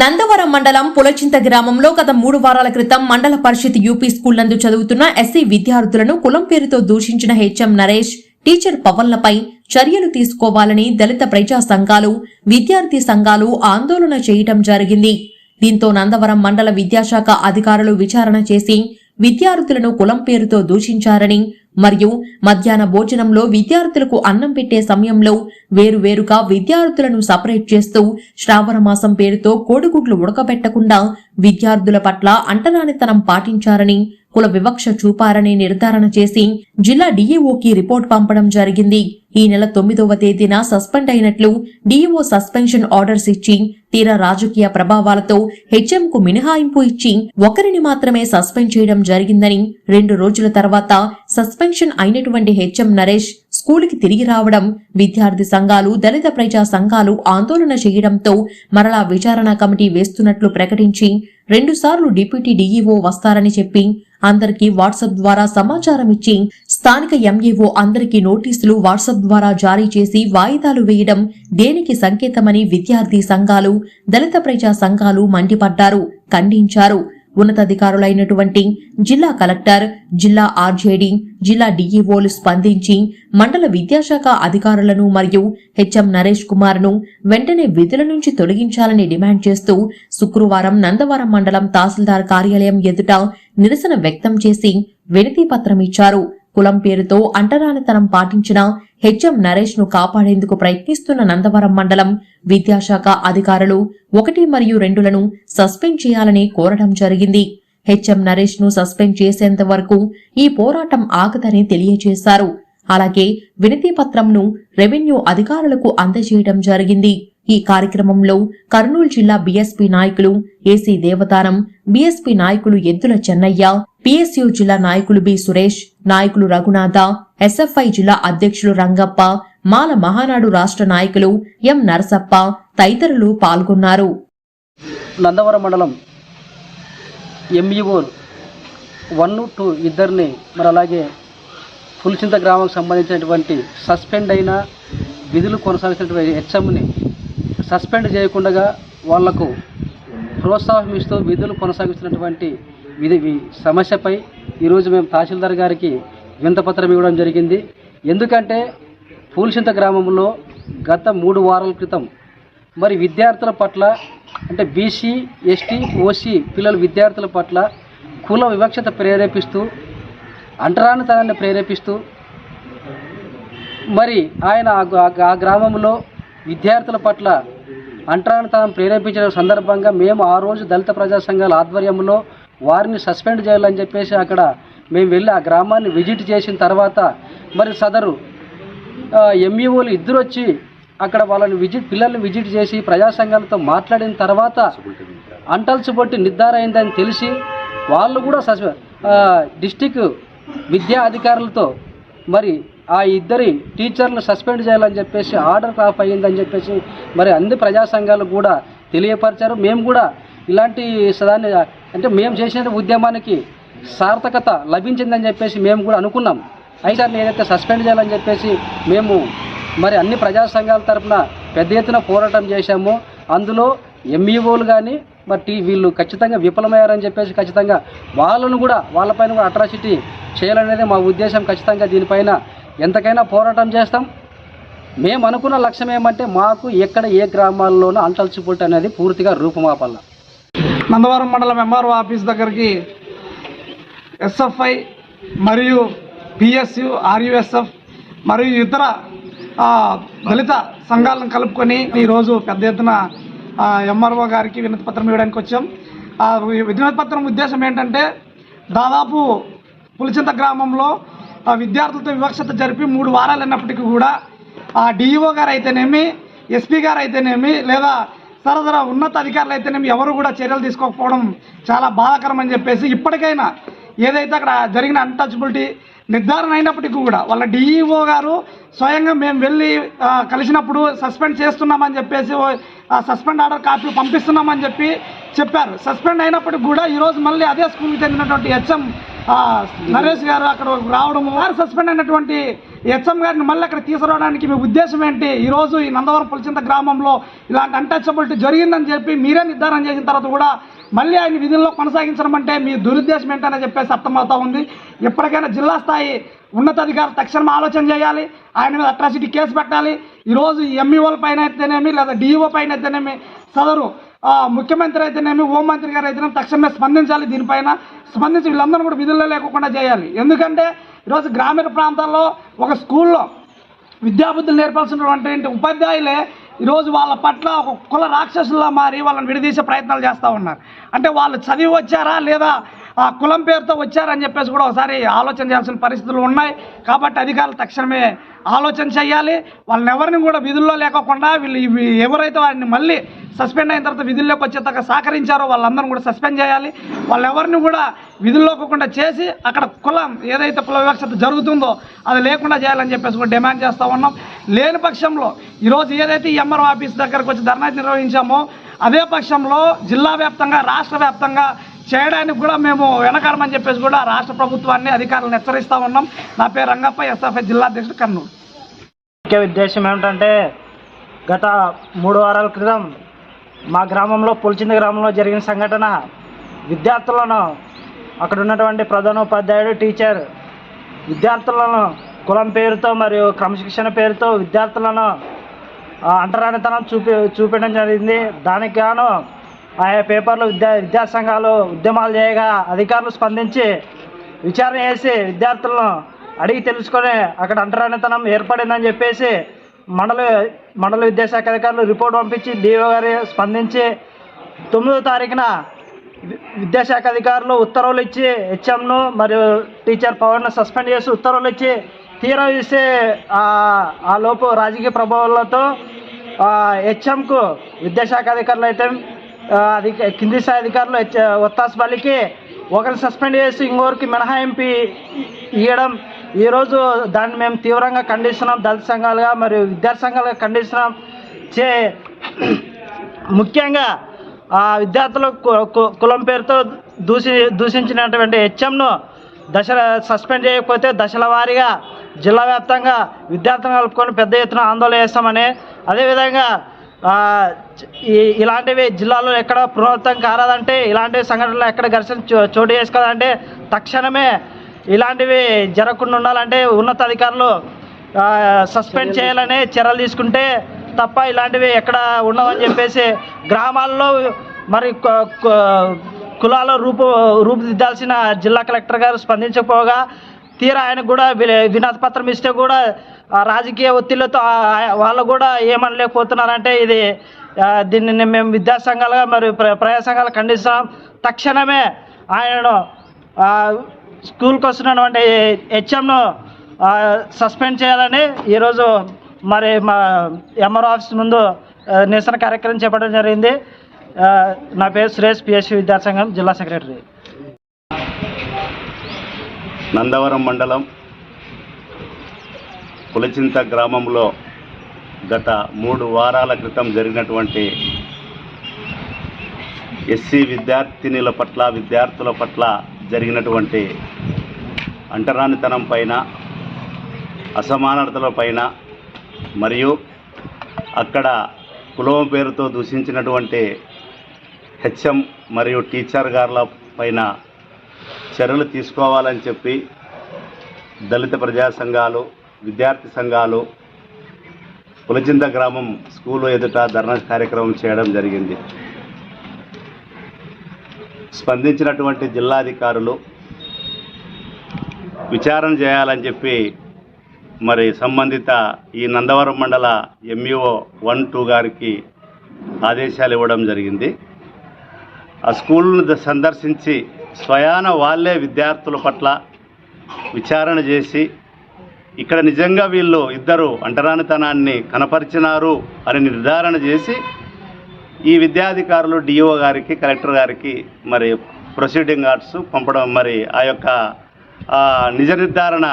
నందవరం మండలం పులచింత గ్రామంలో గత మూడు వారాల క్రితం మండల పరిషత్ యూపీ స్కూల్ నందు చదువుతున్న ఎస్సీ విద్యార్థులను కులం పేరుతో దూషించిన హెచ్ఎం నరేష్ టీచర్ పవన్లపై చర్యలు తీసుకోవాలని దళిత ప్రజా సంఘాలు విద్యార్థి సంఘాలు ఆందోళన చేయటం జరిగింది. దీంతో నందవరం మండల విద్యాశాఖ అధికారులు విచారణ చేసి విద్యార్థులను కులం పేరుతో దూషించారని మరియు మధ్యాహ్న భోజనంలో విద్యార్థులకు అన్నం పెట్టే సమయంలో వేరువేరుగా విద్యార్థులను సపరేట్ చేస్తూ శ్రావణ మాసం పేరుతో కోడిగుడ్లు ఉడకబెట్టకుండా విద్యార్థుల పట్ల అంటరానితనం పాటించారని కుల వివక్ష చూపారని నిర్ధారణ చేసి జిల్లా డీఈఓకి రిపోర్ట్ పంపడం జరిగింది. ఈ నెల తొమ్మిదవ తేదీన సస్పెండ్ అయినట్లు డీఈఓ సస్పెన్షన్ ఆర్డర్స్ ఇచ్చి తీరా రాజకీయ ప్రభావాలతో హెచ్ఎం కు మినహాయింపు ఇచ్చి ఒకరిని మాత్రమే సస్పెండ్ చేయడం జరిగిందని రెండు రోజుల తర్వాత సస్పెన్షన్ అయినటువంటి హెచ్ఎం నరేష్ స్కూలుకి తిరిగి రావడం విద్యార్థి సంఘాలు దళిత ప్రజా సంఘాలు ఆందోళన చేయడంతో మరలా విచారణ కమిటీ వేస్తున్నట్లు ప్రకటించి రెండుసార్లు డిప్యూటీ డీఈఓ వస్తారని చెప్పి అందరికీ వాట్సాప్ ద్వారా సమాచారం ఇచ్చి స్థానిక ఎంఈఓ అందరికీ నోటీసులు వాట్సాప్ ద్వారా జారీ చేసి వాయిదాలు వేయడం దేనికి సంకేతమని విద్యార్థి సంఘాలు దళిత ప్రజా సంఘాలు మండిపడ్డారు ఖండించారు. ఉన్నతాధికారులైనటువంటి జిల్లా కలెక్టర్ జిల్లా ఆర్జేడీ జిల్లా డీఈఓలు స్పందించి మండల విద్యాశాఖ అధికారులను మరియు హెచ్ఎం నరేష్ కుమార్ను వెంటనే విధుల నుంచి తొలగించాలని డిమాండ్ చేస్తూ శుక్రవారం నందవరం మండలం తహసీల్దార్ కార్యాలయం ఎదుట నిరసన వ్యక్తం చేసి వినతి పత్రం ఇచ్చారు. కులం పేరుతో అంటరానితనం పాటించిన హెచ్ఎం నరేష్ను కాపాడేందుకు ప్రయత్నిస్తున్న నందవరం మండలం విద్యాశాఖ అధికారులు ఒకటి మరియు రెండులను సస్పెండ్ చేయాలని కోరడం జరిగింది. హెచ్ఎం నరేష్ను సస్పెండ్ చేసేంత వరకు ఈ పోరాటం ఆగదని తెలియజేశారు. అలాగే వినతి పత్రంను రెవెన్యూ అధికారులకు అందజేయడం జరిగింది. ఈ కార్యక్రమంలో కర్నూలు జిల్లా బీఎస్పీ నాయకులు ఏసీ దేవతారం బీఎస్పీ నాయకులు ఎద్దుల చెన్నయ్య పిఎస్యు జిల్లా నాయకులు బి సురేష్ నాయకులు రఘునాథ ఎస్ఎఫ్ఐ జిల్లా అధ్యక్షులు రంగప్ప మాల మహానాడు రాష్ట్ర నాయకులు ఎం నరసప్ప తదితరులు పాల్గొన్నారు. నందవరం మండలం ఎంఈఓ వన్ టూ ఇద్దరిని మరి అలాగే పులిచింత గ్రామానికి సంబంధించినటువంటి సస్పెండ్ అయిన విధులు కొనసాగిస్తున్నటువంటి హెచ్ఎంని సస్పెండ్ చేయకుండా వాళ్ళకు ప్రోత్సాహం ఇస్తూ విధులు కొనసాగిస్తున్నటువంటి విధి సమస్యపై ఈరోజు మేము తహసీల్దార్ గారికి వింతపత్రం ఇవ్వడం జరిగింది. ఎందుకంటే పూల్చింత గ్రామంలో గత మూడు వారాల క్రితం మరి విద్యార్థుల పట్ల అంటే బీసీ ఎస్టీ ఓసీ పిల్లల విద్యార్థుల పట్ల కుల వివక్షత ప్రేరేపిస్తూ అంటరానితనాన్ని ప్రేరేపిస్తూ మరి ఆయన ఆ ఆ గ్రామంలో విద్యార్థుల పట్ల అంటరానితనం ప్రేరేపించిన సందర్భంగా మేము ఆ రోజు దళిత ప్రజా సంఘాల ఆధ్వర్యంలో వారిని సస్పెండ్ చేయాలని చెప్పేసి అక్కడ మేము వెళ్ళి ఆ గ్రామాన్ని విజిట్ చేసిన తర్వాత మరి సదరు ఎంఈఓలు ఇద్దరు వచ్చి అక్కడ వాళ్ళని విజిట్ పిల్లల్ని విజిట్ చేసి ప్రజా సంఘాలతో మాట్లాడిన తర్వాత అంటల్చుబొట్టి నిర్ధార అయిందని తెలిసి వాళ్ళు కూడా సస్పె డిస్టిక్ విద్యా అధికారులతో మరి ఆ ఇద్దరి టీచర్లు సస్పెండ్ చేయాలని చెప్పేసి ఆర్డర్ క్రాఫ్ అయ్యిందని చెప్పేసి మరి అన్ని ప్రజా సంఘాలు కూడా తెలియపరిచారు. మేము కూడా ఇలాంటి సదాన్ని అంటే మేము చేసిన ఉద్యమానికి సార్థకత లభించిందని చెప్పేసి మేము కూడా అనుకున్నాం. అయితే నేనైతే సస్పెండ్ చేయాలని చెప్పేసి మేము మరి అన్ని ప్రజా సంఘాల తరఫున పెద్ద ఎత్తున పోరాటం చేశాము. అందులో ఎంఈఓలు కానీ మరి టీ వీళ్ళు ఖచ్చితంగా విఫలమయ్యారని చెప్పేసి ఖచ్చితంగా వాళ్ళను కూడా వాళ్ళపైన కూడా అట్రాసిటీ చేయాలనేది మా ఉద్దేశం ఖచ్చితంగా దీనిపైన. ఎంతకైనా పోరాటం చేస్తాం. మేము అనుకున్న లక్ష్యం ఏమంటే మాకు ఎక్కడ ఏ గ్రామాల్లోనూ అంటల్చిపోటు అనేది పూర్తిగా రూపమాపల్ల. నందవరం మండలం ఎంఆర్ఓ ఆఫీస్ దగ్గరికి ఎస్ఎఫ్ఐ మరియు పిఎస్యు ఆర్యుఎస్ఎఫ్ మరియు ఇతర దళిత సంఘాలను కలుపుకొని ఈరోజు పెద్ద ఎత్తున ఎంఆర్ఓ గారికి వినతి పత్రం ఇవ్వడానికి వచ్చాం. ఆ వినతి పత్రం ఉద్దేశం ఏంటంటే దాదాపు పులిచింత గ్రామంలో ఆ, విద్యార్థులతో వివక్షత జరిపి మూడు వారాలు అయినప్పటికీ కూడా ఆ డిఈఓ గారు అయితేనేమి ఎస్పీ గారు అయితేనేమి లేదా సరసర ఉన్నత అధికారులు అయితేనేమి ఎవరు కూడా చర్యలు తీసుకోకపోవడం చాలా బాధాకరం అని చెప్పేసి ఇప్పటికైనా ఏదైతే అక్కడ జరిగిన అన్టచబిలిటీ నిర్ధారణ అయినప్పటికీ కూడా వాళ్ళ డిఈఓ గారు స్వయంగా మేము వెళ్ళి కలిసినప్పుడు సస్పెండ్ చేస్తున్నామని చెప్పేసి ఓ, సస్పెండ్ ఆర్డర్ కాపీలు పంపిస్తున్నామని చెప్పి చెప్పారు. సస్పెండ్ అయినప్పటికి కూడా ఈరోజు మళ్ళీ అదే స్కూల్కి చెందినటువంటి హెచ్ఎం నరేష్ గారు అక్కడ రావడము వారు సస్పెండ్ అయినటువంటి హెచ్ఎం గారిని మళ్ళీ అక్కడ తీసుకురావడానికి మీ ఉద్దేశం ఏంటి? ఈరోజు ఈ నందవరం పులిచింత గ్రామంలో ఇలాంటి అన్టచబిలిటీ జరిగిందని చెప్పి మీరే నిర్ధారణ చేసిన తర్వాత కూడా మళ్ళీ ఆయన విధుల్లో కొనసాగించడం అంటే మీ దురుద్దేశం ఏంటని చెప్పేసి అర్థమవుతా ఉంది. ఎప్పటికైనా జిల్లా స్థాయి ఉన్నతాధికారులు తక్షణం ఆలోచన చేయాలి. ఆయన మీద అట్రాసిటీ కేసు పెట్టాలి. ఈరోజు ఎంఈఓల పైన అయితేనేమి లేదా డిఈఓ పైన అయితేనేమి సదరు ముఖ్యమంత్రి అయితేనేమి హోంమంత్రి గారు అయితేనేమి తక్షణమే స్పందించాలి దీనిపైన. స్పందించి వీళ్ళందరూ కూడా విధుల్లో లేకుండా చేయాలి. ఎందుకంటే ఈరోజు గ్రామీణ ప్రాంతాల్లో ఒక స్కూల్లో విద్యాబుద్ధులు నేర్పాల్సినటువంటి ఉపాధ్యాయులే ఈరోజు వాళ్ళ పట్ల ఒక కుల రాక్షసుల్లా మారి వాళ్ళని విడదీసే ప్రయత్నాలు చేస్తూ ఉన్నారు. అంటే వాళ్ళు చదివి వచ్చారా లేదా ఆ కులం పేరుతో వచ్చారని చెప్పేసి కూడా ఒకసారి ఆలోచన చేయాల్సిన పరిస్థితులు ఉన్నాయి. కాబట్టి అధికారులు తక్షణమే ఆలోచన చేయాలి. వాళ్ళని ఎవరిని కూడా విధుల్లో లేకోకుండా వీళ్ళు ఇవి ఎవరైతే వారిని మళ్ళీ సస్పెండ్ అయిన తర్వాత విధుల్లోకి వచ్చేదాకా సహకరించారో వాళ్ళందరిని కూడా సస్పెండ్ చేయాలి. వాళ్ళు ఎవరిని కూడా విధుల్లోకుండా చేసి అక్కడ కులం ఏదైతే కుల వివక్షత జరుగుతుందో అది లేకుండా చేయాలని చెప్పేసి కూడా డిమాండ్ చేస్తూ ఉన్నాం. లేని పక్షంలో ఈరోజు ఏదైతే ఈ ఎంఆర్ఓ ఆఫీస్ దగ్గరకు వచ్చి ధర్నా నిర్వహించామో అదే పక్షంలో జిల్లా వ్యాప్తంగా రాష్ట్ర వ్యాప్తంగా చేయడానికి కూడా మేము వెనకాడమని చెప్పేసి కూడా రాష్ట్ర ప్రభుత్వాన్ని అధికారులను హెచ్చరిస్తూ ఉన్నాం. నా పేరు రంగప్ప ఎస్ఎఫ్ఐ జిల్లా అధ్యక్షుడు కర్నూలు. ముఖ్య ఉద్దేశం ఏమిటంటే గత మూడు వారాల క్రితం మా గ్రామంలో పులిచింది గ్రామంలో జరిగిన సంఘటన విద్యార్థులను అక్కడ ఉన్నటువంటి ప్రధానోపాధ్యాయుడు టీచర్ విద్యార్థులను కులం పేరుతో మరియు క్రమశిక్షణ పేరుతో విద్యార్థులను అంటరానితనం చూపి చూపించడం జరిగింది. దానికి గాను ఆయా పేపర్లు విద్యా విద్యాసంఘాలు ఉద్యమాలు చేయగా అధికారులు స్పందించి విచారణ చేసి విద్యార్థులను అడిగి తెలుసుకొని అక్కడ అంటరానితనం ఏర్పడిందని చెప్పేసి మండల మండల విద్యాశాఖ అధికారులు రిపోర్ట్ పంపించి డిఓ గారు స్పందించి తొమ్మిదో తారీఖున విద్యాశాఖ అధికారులు ఉత్తర్వులు ఇచ్చి హెచ్ఎంను మరియు టీచర్ పవర్ను సస్పెండ్ చేసి ఉత్తర్వులు ఇచ్చి తీరా చూస్తే ఆ- లోపు రాజకీయ ప్రభావాలతో హెచ్ఎంకు విద్యాశాఖ అధికారులు అయితే అది అధిక కింది స్థాయి అధికారులు హెచ్ బలికి ఒకరిని సస్పెండ్ చేసి ఇంకొకరికి మినహాయింపు ఇవ్వడం ఈరోజు దాన్ని మేము తీవ్రంగా ఖండిస్తున్నాం. దళిత సంఘాలుగా మరియు విద్యార్థి సంఘాలుగా ఖండిస్తున్నాం. చే ముఖ్యంగా ఆ విద్యార్థుల కు- కు- కులం పేరుతో దూషి దూషించినటువంటి హెచ్ఎంను దశల సస్పెండ్ చేయకపోతే దశల వారీగా జిల్లా వ్యాప్తంగా విద్యార్థులను కలుపుకొని పెద్ద ఎత్తున ఆందోళన చేస్తామని అదేవిధంగా ఇలాంటివి జిల్లాలో ఎక్కడ పునరావృతం కారాదంటే ఇలాంటి సంఘటనలు ఎక్కడ ఘర్షణ చోటు చేసుకోదంటే తక్షణమే ఇలాంటివి జరగకుండా ఉండాలంటే ఉన్నతాధికారులు సస్పెండ్ చేయాలని చర్యలు తీసుకుంటే తప్ప ఇలాంటివి ఎక్కడ ఉండవని చెప్పేసి గ్రామాల్లో మరి కులాల రూపు రూపుదిద్దాల్సిన జిల్లా కలెక్టర్ గారు స్పందించకపోగా తీరా ఆయనకు కూడా వి- పత్రం ఇస్తే కూడా రాజకీయ ఒత్తిళ్ళతో వాళ్ళు కూడా ఏమనలేకపోతున్నారంటే ఇది దీన్ని దీనిని మేము విద్యాసంఘాలుగా మరియు ప్ర ప్రజా సంఘాలు ఖండిస్తున్నాం. తక్షణమే ఆయనను స్కూల్కి వస్తున్నటువంటి హెచ్ఎంను సస్పెండ్ చేయాలని ఈరోజు మరి మా ఎంఆర్ ఆఫీస్ ముందు నిరసన కార్యక్రమం చేపట్టడం జరిగింది. నా పేరు సురేష్ పిఎస్సి విద్యాసంఘం జిల్లా సెక్రటరీ. నందవరం మండలం పులచింత గ్రామంలో గత మూడు వారాల క్రితం జరిగినటువంటి ఎస్సీ విద్యార్థినిల పట్ల విద్యార్థుల పట్ల జరిగినటువంటి అంటరానితనం పైన అసమానతల పైన మరియు అక్కడ కులం పేరుతో దూషించినటువంటి హెచ్ఎం మరియు టీచర్ గార్ల పైన చర్యలు తీసుకోవాలని చెప్పి దళిత ప్రజా సంఘాలు విద్యార్థి సంఘాలు పులచింద గ్రామం స్కూలు ఎదుట ధర్నా కార్యక్రమం చేయడం జరిగింది. స్పందించినటువంటి జిల్లాధికారులు విచారణ చేయాలని చెప్పి మరి సంబంధిత ఈ నందవరం మండల ఎంఈఓ వన్ టూ గారికి ఆదేశాలు ఇవ్వడం జరిగింది. ఆ స్కూల్ను సందర్శించి స్వయాన వాళ్ళే విద్యార్థుల పట్ల విచారణ చేసి ఇక్కడ నిజంగా వీళ్ళు ఇద్దరు అంటరానితనాన్ని కనపరిచినారు అని నిర్ధారణ చేసి ఈ విద్యాధికారులు డిఓ గారికి కలెక్టర్ గారికి మరి ప్రొసీడింగ్ ఆర్ట్స్ పంపడం మరి ఆ యొక్క నిజ నిర్ధారణ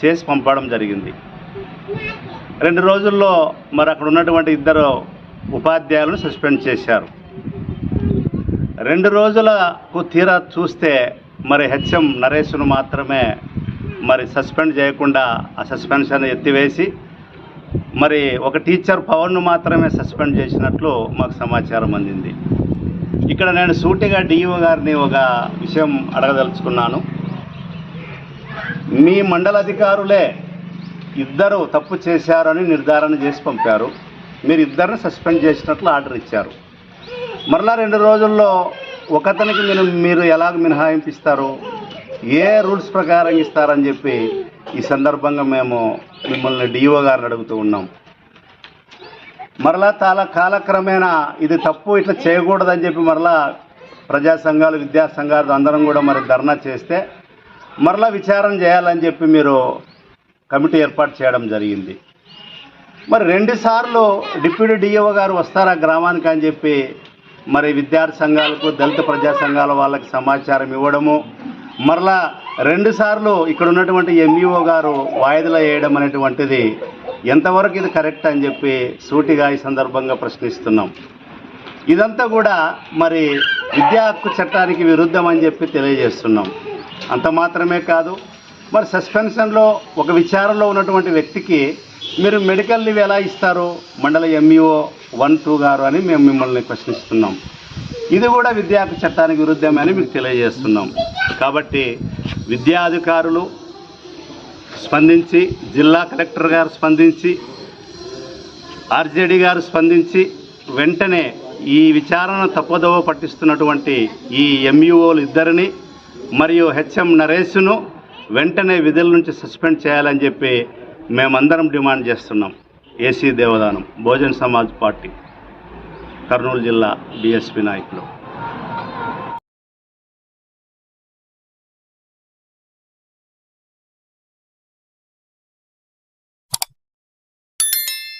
చేసి పంపడం జరిగింది. రెండు రోజుల్లో మరి అక్కడ ఉన్నటువంటి ఇద్దరు ఉపాధ్యాయులను సస్పెండ్ చేశారు. రెండు రోజులకు తీరా చూస్తే మరి హెచ్ఎం నరేష్ను మాత్రమే మరి సస్పెండ్ చేయకుండా ఆ సస్పెన్షన్ ఎత్తివేసి మరి ఒక టీచర్ పవన్ను మాత్రమే సస్పెండ్ చేసినట్లు మాకు సమాచారం అందింది. ఇక్కడ నేను సూటిగా డిఈఓ గారిని ఒక విషయం అడగదలుచుకున్నాను. మీ మండల అధికారులే ఇద్దరు తప్పు చేశారని నిర్ధారణ చేసి పంపారు. మీరు ఇద్దరిని సస్పెండ్ చేసినట్లు ఆర్డర్ ఇచ్చారు. మరలా రెండు రోజుల్లో ఒకతనికి మీరు మీరు ఎలాగ మినహాయింపిస్తారు ఏ రూల్స్ ప్రకారం ఇస్తారని చెప్పి ఈ సందర్భంగా మేము మిమ్మల్ని డిఓ గారిని అడుగుతూ ఉన్నాం. మరలా తాల కాలక్రమేణా ఇది తప్పు ఇట్లా చేయకూడదని చెప్పి మరలా ప్రజా సంఘాలు విద్యా సంఘాలు అందరం కూడా మరి ధర్నా చేస్తే మరలా విచారం చేయాలని చెప్పి మీరు కమిటీ ఏర్పాటు చేయడం జరిగింది. మరి రెండుసార్లు డిప్యూటీ డిఓ గారు వస్తారా గ్రామానికి అని చెప్పి మరి విద్యార్థి సంఘాలకు దళిత ప్రజా సంఘాల వాళ్ళకి సమాచారం ఇవ్వడము. మరలా రెండుసార్లు ఇక్కడ ఉన్నటువంటి ఎంఈఓ గారు వాయిదల వేయడం అనేటువంటిది ఎంతవరకు ఇది కరెక్ట్ అని చెప్పి సూటిగా ఈ సందర్భంగా ప్రశ్నిస్తున్నాం. ఇదంతా కూడా మరి విద్యా హక్కు చట్టానికి విరుద్ధం అని చెప్పి తెలియజేస్తున్నాం. అంత మాత్రమే కాదు మరి సస్పెన్షన్లో ఒక విచారంలో ఉన్నటువంటి వ్యక్తికి మీరు మెడికల్ లీవ్ ఎలా ఇస్తారు? మండల ఎంఈఓ వన్ టూ గారు అని మేము మిమ్మల్ని ప్రశ్నిస్తున్నాం. ఇది కూడా విద్యా చట్టానికి విరుద్ధమని మీకు తెలియజేస్తున్నాం. కాబట్టి విద్యా అధికారులు స్పందించి జిల్లా కలెక్టర్ గారు స్పందించి ఆర్జేడీ గారు స్పందించి వెంటనే ఈ విచారణ తప్పదోవ పట్టిస్తున్నటువంటి ఈ ఎంఈఓలు ఇద్దరిని మరియు హెచ్ఎం నరేష్ను వెంటనే విధుల నుంచి సస్పెండ్ చేయాలని చెప్పి మేమందరం డిమాండ్ చేస్తున్నాం. ఏసీ దేవదానం బహుజన్ సమాజ్ పార్టీ కర్నూలు జిల్లా డిఎస్పి నాయకులు.